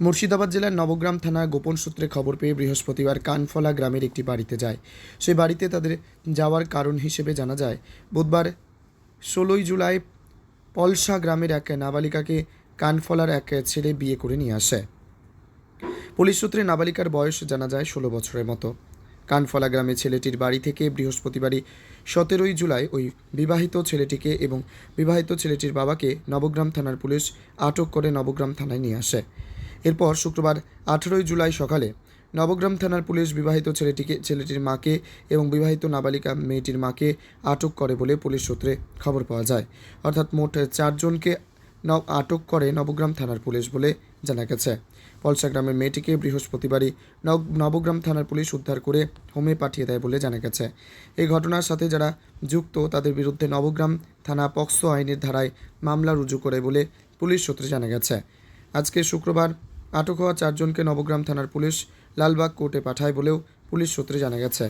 মুর্শিদাবাদ জেলার নবগ্রাম থানা গোপন সূত্রে খবর পেয়ে বৃহস্পতিবার কানফলা গ্রামের একটি বাড়িতে যায়। সেই বাড়িতে তাদের যাওয়ার কারণ হিসেবে জানা যায়, বুধবার ষোলোই জুলাই পলসা গ্রামের এক নাবালিকাকে কানফলার এক ছেলে বিয়ে করে নিয়ে আসে। পুলিশ সূত্রে নাবালিকার বয়স জানা যায় ষোলো বছরের মতো। কানফলা গ্রামে ছেলেটির বাড়ি থেকে বৃহস্পতিবারই সতেরোই জুলাই ওই বিবাহিত ছেলেটিকে এবং বিবাহিত ছেলেটির বাবাকে নবগ্রাম থানার পুলিশ আটক করে নবগ্রাম থানায় নিয়ে আসে। এরপর শুক্রবার আঠেরোই জুলাই সকালে নবগ্রাম থানার পুলিশ বিবাহিত ছেলেটিকে ছেলেটির মাকে এবং বিবাহিত নাবালিকা মেয়েটির মাকে আটক করে বলে পুলিশ সূত্রে খবর পাওয়া যায়। অর্থাৎ মোট চারজনকে আটক করে নবগ্রাম থানার পুলিশ বলে জানা গেছে। পলসা গ্রামের মেয়েটিকে বৃহস্পতিবারই নব- নবগ্রাম থানার পুলিশ উদ্ধার করে হোমে পাঠিয়ে দেয় বলে জানা গেছে। এই ঘটনার সাথে যারা যুক্ত, তাদের বিরুদ্ধে নবগ্রাম থানা পক্সো আইনের ধারায় মামলা রুজু করে বলে পুলিশ সূত্রে জানা গেছে। আজকে শুক্রবার আটক হওয়া চারজনকে নবগ্রাম থানার পুলিশ লালবাগ কোর্টে পাঠায় বলেও পুলিশ সূত্রে জানা গেছে।